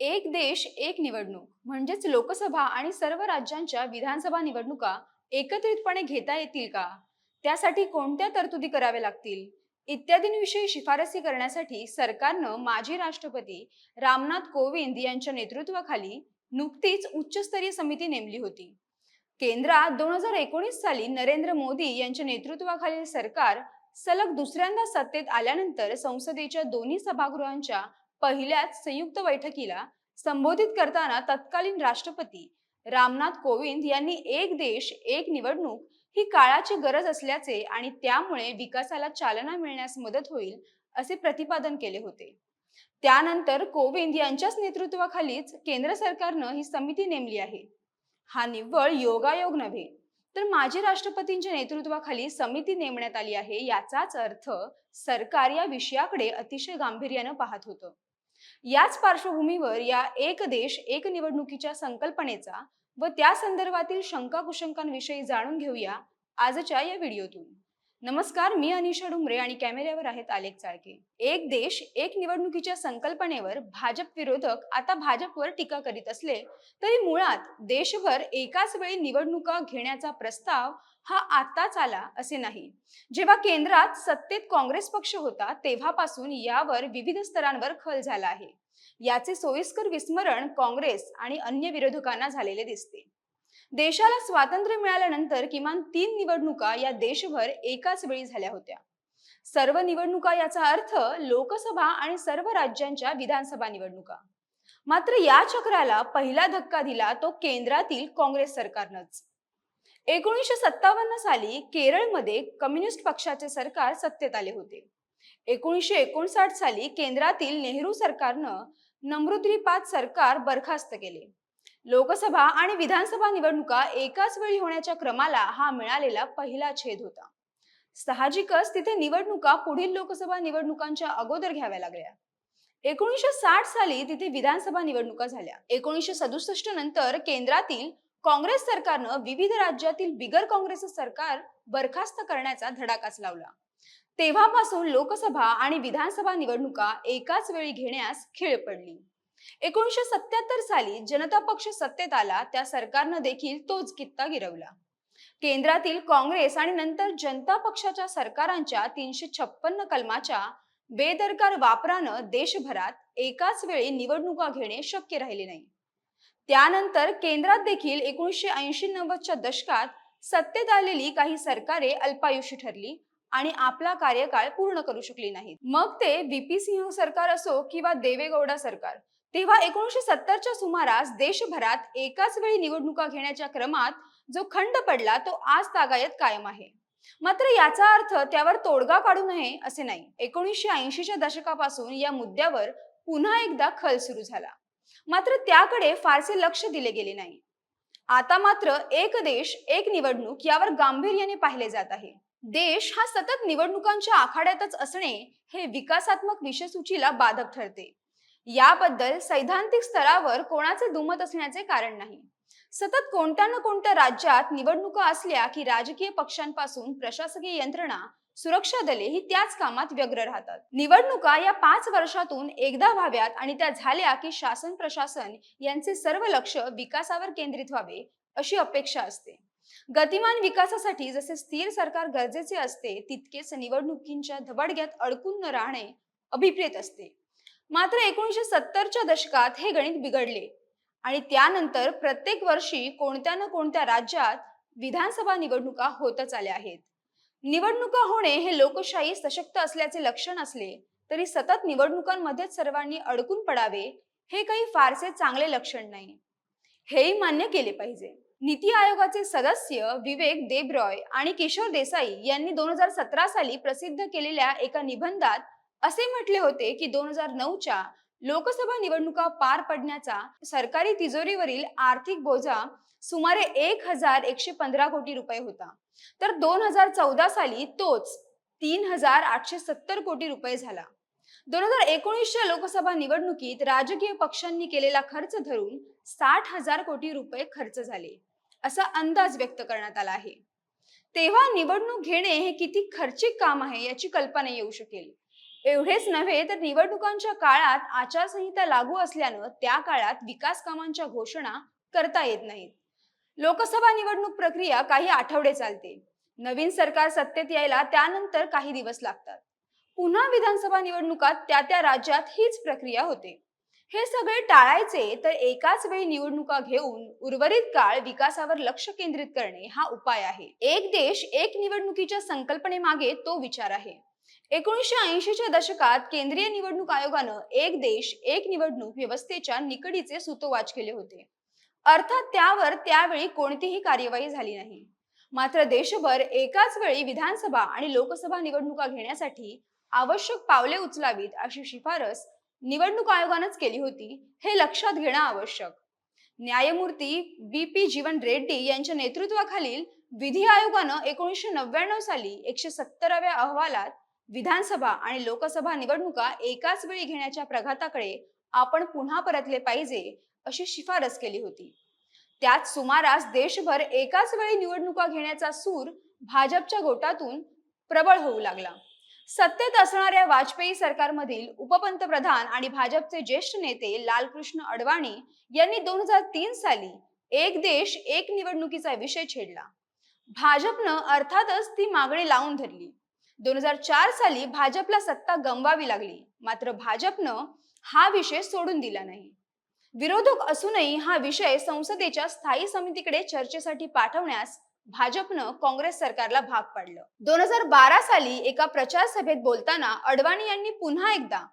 एक देश एक निवडणूक. म्हणजेच लोकसभा आणि सर्व राज्यांच्या विधानसभा निवडणुका एकत्रितपणे घेता येतील का? त्यासाठी कोणत्या तरतुदी कराव्या लागतील? इत्यादींविषयी शिफारसी करण्यासाठी सरकारनं माजी राष्ट्रपती रामनाथ कोविंद यांच्या नेतृत्वाखाली नुकतीच उच्चस्तरीय समिती नेमली होती. केंद्रात दोन हजार एकोणीस साली नरेंद्र मोदी यांच्या नेतृत्वाखालील सरकार सलग दुसऱ्यांदा सत्तेत आल्यानंतर संसदेच्या दोन्ही सभागृहांच्या पहिल्याच संयुक्त बैठकीला संबोधित करताना तत्कालीन राष्ट्रपती रामनाथ कोविंद यांनी एक देश एक निवडणूक ही काळाची गरज असल्याचे आणि त्यामुळे विकासाला चालना मिळण्यास मदत होईल असे प्रतिपादन केले होते. त्यानंतर कोविंद यांच्याच नेतृत्वाखालीच केंद्र सरकारनं ही समिती नेमली आहे. हा निव्वळ योगायोग नव्हे तर माजी राष्ट्रपतींच्या नेतृत्वाखाली समिती नेमण्यात आली आहे याचाच अर्थ सरकार या विषयाकडे अतिशय गांभीर्यानं पाहत होतं. याच पार्श्वभूमीवर या एक देश एक निवडणुकीच्या संकल्पनेचा व त्या संदर्भातील शंका कुशंकांविषयी जाणून घेऊया आजच्या या व्हिडिओतून. नमस्कार मी अनिशा डुमरे आणि कॅमेऱ्यावर आहेत आलेख चाळके. एक देश एक निवडणुकीच्या संकल्पनेवर भाजप विरोधक आता भाजपवर टीका करीत असले तरी मुळात देशभर एकाच वेळी निवडणुका घेण्याचा प्रस्ताव हा आताच आला असे नाही. जेव्हा केंद्रात सत्तेत काँग्रेस पक्ष होता तेव्हापासून यावर विविध स्तरांवर खल झाला आहे. याचे सोयीस्कर विस्मरण काँग्रेस आणि अन्य विरोधकांना झालेले दिसते. देशाला स्वातंत्र्य मिळाल्यानंतर किमान तीन निवडणुका या देशभर एकाच वेळी झाल्या होत्या. सर्व निवडणुका याचा अर्थ लोकसभा आणि सर्व राज्यांच्या विधानसभा निवडणुका. मात्र या चक्राला पहिला धक्का दिला तो केंद्रातील काँग्रेस सरकारनंच. एकोणीसशे सत्तावन्न साली केरळमध्ये कम्युनिस्ट पक्षाचे सरकार सत्तेत आले होते. एकोणीसशे एकोणसाठ साली केंद्रातील नेहरू सरकारनं नमरुद्रीपाद सरकार बरखास्त केले. लोकसभा आणि विधानसभा निवडणुका एकाच वेळी होण्याच्या क्रमाला हा मिळालेला पहिला छेद होता. साहजिकच तिथे निवडणुका पुढील लोकसभा निवडणुकांच्या अगोदर घ्याव्या लागल्या. एकोणीसशे साठ साली तिथे विधानसभा निवडणुका झाल्या. एकोणीसशे सदुसष्ट नंतर केंद्रातील काँग्रेस सरकारनं विविध राज्यातील बिगर काँग्रेस सरकार बरखास्त करण्याचा धडाकाच लावला. तेव्हापासून लोकसभा आणि विधानसभा निवडणुका एकाच वेळी घेण्यास खीळ पडली. एकोणीसशे सत्याहत्तर साली जनता पक्ष सत्तेत आला त्या सरकारनं देखील तोच कित्ता गिरवला. केंद्रातील काँग्रेस आणि नंतर जनता पक्षाच्या सरकारांच्या तीनशे छप्पन्न कलमाच्या बेदरकार वापरानं देशभरात एकाच वेळी निवडणुका घेणे शक्य राहिले नाही. त्यानंतर केंद्रात देखील एकोणीसशे ऐंशी नव्वदच्या दशकात सत्तेत आलेली काही सरकारे अल्पायुषी ठरली आणि आपला कार्यकाळ पूर्ण करू शकली नाहीत. मग ते व्हीपी सिंह सरकार असो किंवा देवेगौडा सरकार तेव्हा एकोणीसशे सत्तरच्या सुमारास देशभरात एकाच वेळी निवडणुका घेण्याच्या क्रमात जो खंड पडला तो आज तागायत कायम आहे. मात्र याचा अर्थ त्यावर तोडगा काढू नये असे नाही. एकोणीसशे ऐंशीच्या दशकापासून या मुद्द्यावर पुन्हा एकदा खल सुरू झाला. मात्र त्याकडे फारसे लक्ष दिले गेले नाही. आता मात्र एक देश एक निवडणूक यावर गांभीर्याने पाहिले जात आहे. देश हा सतत निवडणुकांच्या आखाड्यातच असणे हे विकासात्मक विषयसूचीला बाधक ठरते. याबद्दल सैद्धांतिक स्तरावर कोणाचे दुमत असण्याचे कारण नाही. सतत कोणत्या ना कोणत्या राज्यात निवडणुका असल्या की राजकीय पक्षांपासून प्रशासकीय यंत्रणा सुरक्षा दले ही त्याच कामात व्यग्र राहतात. निवडणुका या पाच वर्षातून एकदा व्हाव्यात आणि त्या झाल्या की शासन प्रशासन यांचे सर्व लक्ष विकासावर केंद्रित व्हावे अशी अपेक्षा असते. गतिमान विकासासाठी जसे स्थिर सरकार गरजेचे असते तितकेच निवडणुकींच्या धबडग्यात अडकून न राहणे अभिप्रेत असते. मात्र एकोणीसशे सत्तरच्या दशकात हे गणित बिघडले. आणि त्यानंतर प्रत्येक वर्षी कोणत्या ना कोणत्या राज्यात विधानसभा निवडणुका होतच आल्या आहेत. निवडणुका होणे हे लोकशाही सशक्त असल्याचे लक्षण असले तरी सतत निवडणुकांमध्येच सर्वांनी अडकून पडावे हे काही फारसे चांगले लक्षण नाही. हेही मान्य केले पाहिजे. नीती आयोगाचे सदस्य विवेक देबरॉय आणि किशोर देसाई यांनी दोन हजार सतरा साली प्रसिद्ध केलेल्या एका निबंधात असे म्हटले होते की दोन हजार नऊच्या लोकसभा निवडणुका पार पडण्याचा सरकारी तिजोरीवरील आर्थिक बोजा सुमारे एक हजार एकशे पंधरा कोटी रुपये होता. तर दोन हजार चौदा साली तोच तीन हजार आठशे सत्तर कोटी रुपये झाला. दोन हजार एकोणीसच्या लोकसभा निवडणुकीत राजकीय पक्षांनी केलेला खर्च धरून साठ हजार कोटी रुपये खर्च झाले असा अंदाज व्यक्त करण्यात आला आहे. तेव्हा निवडणूक घेणे हे किती खर्चिक काम आहे याची कल्पना येऊ शकेल. एवढेच नव्हे तर निवडणुकांच्या काळात आचारसंहिता लागू असल्यानं त्या काळात विकास कामांच्या घोषणा करता येत नाहीत. लोकसभा निवडणूक प्रक्रिया काही आठवडे चालते. नवीन सरकार सत्तेत यायला त्यानंतर काही दिवस लागतात. पुन्हा विधानसभा निवडणुकात त्या त्या राज्यात हीच प्रक्रिया होते. हे सगळे टाळायचे तर एकाच वेळी निवडणुका घेऊन उर्वरित काळ विकासावर लक्ष केंद्रित करणे हा उपाय आहे. एक देश एक निवडणुकीच्या संकल्पनेमागे तो विचार आहे. एकोणीसशे ऐंशीच्या दशकात केंद्रीय निवडणूक आयोगानं एक देश एक निवडणूक व्यवस्थेच्या निकडीचे सुतोवाच केले होते. अर्थात त्यावर त्यावेळी कोणतीही कार्यवाही झाली नाही. मात्र देशभर एकाच वेळी विधानसभा आणि लोकसभा निवडणुका घेण्यासाठी आवश्यक पावले उचलावीत अशी शिफारस निवडणूक आयोगानंच केली होती हे लक्षात घेणं आवश्यक. न्यायमूर्ती बी पी जीवन रेड्डी यांच्या नेतृत्वाखालील विधी आयोगानं एकोणीसशे नव्याण्णव साली एकशे सत्तराव्या अहवालात विधानसभा आणि लोकसभा निवडणुका एकाच वेळी घेण्याच्या प्रघाताकडे आपण पुन्हा परतले पाहिजे अशी शिफारस केली होती. त्यात सुमारास देशभर एकाच वेळी निवडणुका घेण्याचा सूर भाजपच्या गोटातून प्रबळ होऊ लागला. सत्तेत असणाऱ्या वाजपेयी सरकारमधील उपपंतप्रधान आणि भाजपचे ज्येष्ठ नेते लालकृष्ण अडवाणी यांनी दोन हजार तीन साली एक देश एक निवडणुकीचा विषय छेडला. भाजपनं अर्थातच ती मागणी लावून धरली. दोन हजार चार साली भाजपला सत्ता गमवावी लागली. मात्र भाजपनं हा विषय सोडून दिला नाही. विरोधक असूनही हा विषय संसदेच्या स्थायी समितीकडे चर्चेसाठी पाठवण्यास भाजपनं काँग्रेस सरकारला भाग पाडलं. दोन हजार बारा साली एका प्रचार सभेत बोलताना अडवाणी यांनी पुन्हा एकदा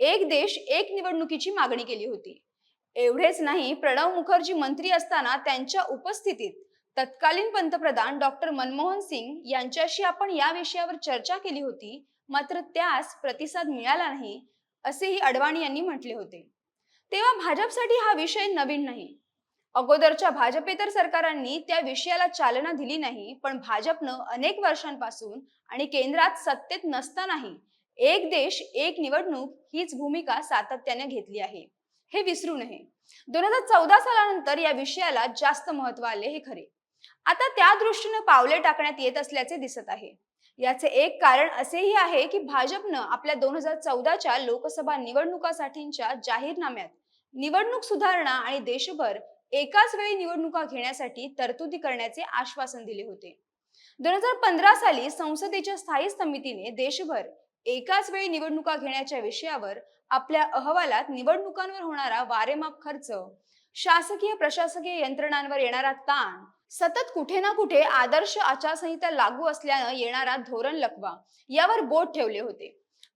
एक देश एक निवडणुकीची मागणी केली होती. एवढेच नाही प्रणव मुखर्जी मंत्री असताना त्यांच्या उपस्थितीत तत्कालीन पंतप्रधान डॉक्टर मनमोहन सिंग यांच्याशी आपण या विषयावर चर्चा केली होती मात्र त्यास प्रतिसाद मिळाला नाही असेही अडवाणी यांनी म्हटले होते. तेव्हा भाजपसाठी हा विषय नवीन नाही. अगोदरच्या भाजपेतर सरकारांनी त्या विषयाला चालना दिली नाही पण भाजपनं अनेक वर्षांपासून आणि केंद्रात सत्तेत नसतानाही एक देश एक निवडणूक हीच भूमिका सातत्याने घेतली आहे. हे विसरू नये. दोन हजार चौदा सालानंतर या विषयाला जास्त महत्त्व आले हे खरे. आता त्या दृष्टीनं पावले टाकण्यात येत असल्याचे दिसत आहे. याचे एक कारण असेही आहे की भाजपनं आपल्या दोन हजार चौदाच्या लोकसभा निवडणुकासाठीच्या जाहीरनाम्यात निवडणूक सुधारणा आणि देशभर एकाच वेळी निवडणुका घेण्यासाठी तरतुदी करण्याचे आश्वासन दिले होते. दोन हजार पंधरा साली संसदेच्या स्थायी समितीने देशभर एकाच वेळी निवडणुका घेण्याच्या विषयावर आपल्या अहवालात निवडणुकांवर होणारा वारेमाप खर्च शासकीय प्रशासकीय यंत्रणांवर येणारा ताण सतत कुठे ना कुठे आदर्श आचारसंहिता लागू असल्यानं येणारा धोरण लकवा यावर बोट ठेवले होते.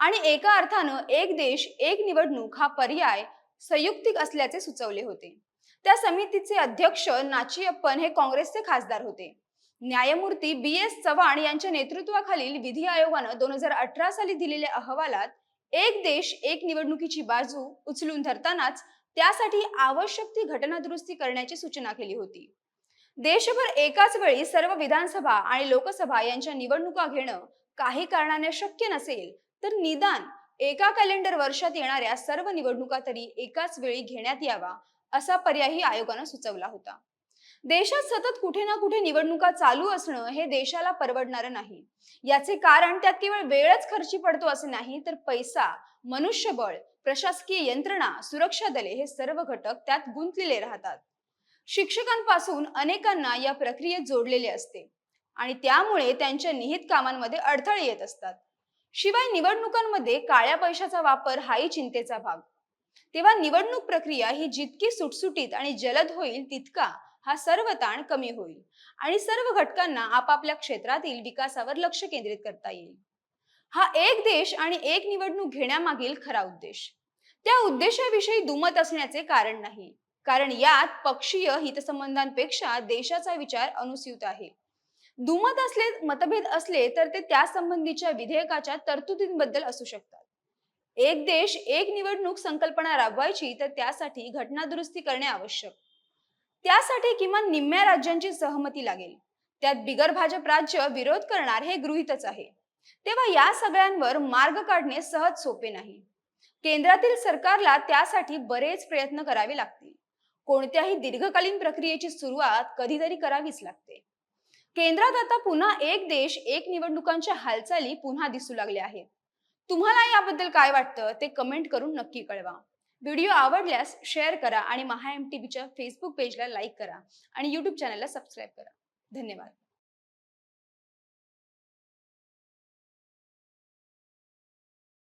आणि एका अर्थानं एक देश एक निवडणूक हा पर्याय संयुक्तिक असल्याचे सुचवले होते. त्या समितीचे अध्यक्ष नाचियप्पन हे काँग्रेसचे खासदार होते. न्यायमूर्ती बी एस चव्हाण यांच्या नेतृत्वाखालील विधी आयोगानं दोन हजार अठरा साली दिलेल्या अहवालात एक देश एक निवडणुकीची बाजू उचलून धरतानाच त्यासाठी आवश्यक ती घटना दुरुस्ती करण्याची सूचना केली होती. देशभर एकाच वेळी सर्व विधानसभा आणि लोकसभा यांच्या निवडणुका घेणं काही कारणाने शक्य नसेल तर निदान एका कॅलेंडर वर्षात येणाऱ्या सर्व निवडणुका तरी एकाच वेळी घेण्यात यावा असा पर्यायही आयोगानं सुचवला होता. देशात सतत कुठे ना कुठे निवडणुका चालू असणं हे देशाला परवडणारं नाही. याचे कारण त्यात केवळ वेळच खर्ची पडतो असे नाही तर पैसा मनुष्यबळ प्रशासकीय यंत्रणा सुरक्षा दले हे सर्व घटक त्यात गुंतलेले राहतात. शिक्षकांपासून अनेकांना या प्रक्रियेत जोडलेले असते आणि त्यामुळे त्यांच्या निहित कामांमध्ये अडथळे येत असतात. शिवाय निवडणुकांमध्ये काळ्या पैशाचा वापर हाही चिंतेचा भाग. तेव्हा निवडणूक प्रक्रिया ही जितकी सुटसुटीत आणि जलद होईल तितका हा सर्व ताण कमी होईल आणि सर्व घटकांना आपापल्या क्षेत्रातील विकासावर लक्ष केंद्रित करता येईल. हा एक देश आणि एक निवडणूक घेण्यामागील खरा उद्देश. त्या उद्देशाविषयी दुमत असण्याचे कारण नाही. कारण यात पक्षीय हितसंबंधांपेक्षा देशाचा विचार अनुस्यूत आहे. दुमत असले मतभेद असले तर ते त्या संबंधीच्या विधेयकाच्या तरतुदींबद्दल असू शकतात. एक देश एक निवडणूक संकल्पना राबवायची तर त्यासाठी घटना दुरुस्ती करणे आवश्यक. त्यासाठी किमान निम्म्या राज्यांची सहमती लागेल. त्यात बिगर भाजप राज्य विरोध करणार हे गृहीतच आहे. तेव्हा या सगळ्यांवर मार्ग काढणे सहज सोपे नाही. केंद्रातील सरकारला त्यासाठी बरेच प्रयत्न करावे लागतील. कोणत्याही दीर्घकालीन प्रक्रियेची सुरुवात कधीतरी करावीच लागते. केंद्रात आता पुन्हा एक देश एक निवडणुकांच्या हालचाली पुन्हा दिसू लागल्या आहेत. तुम्हाला याबद्दल काय वाटतं ते कमेंट करून नक्की कळवा. व्हिडिओ आवडल्यास शेअर करा आणि महा एम टी व्हीच्या फेसबुक पेजला लाईक करा आणि यूट्यूब चॅनलला सबस्क्राईब करा. धन्यवाद.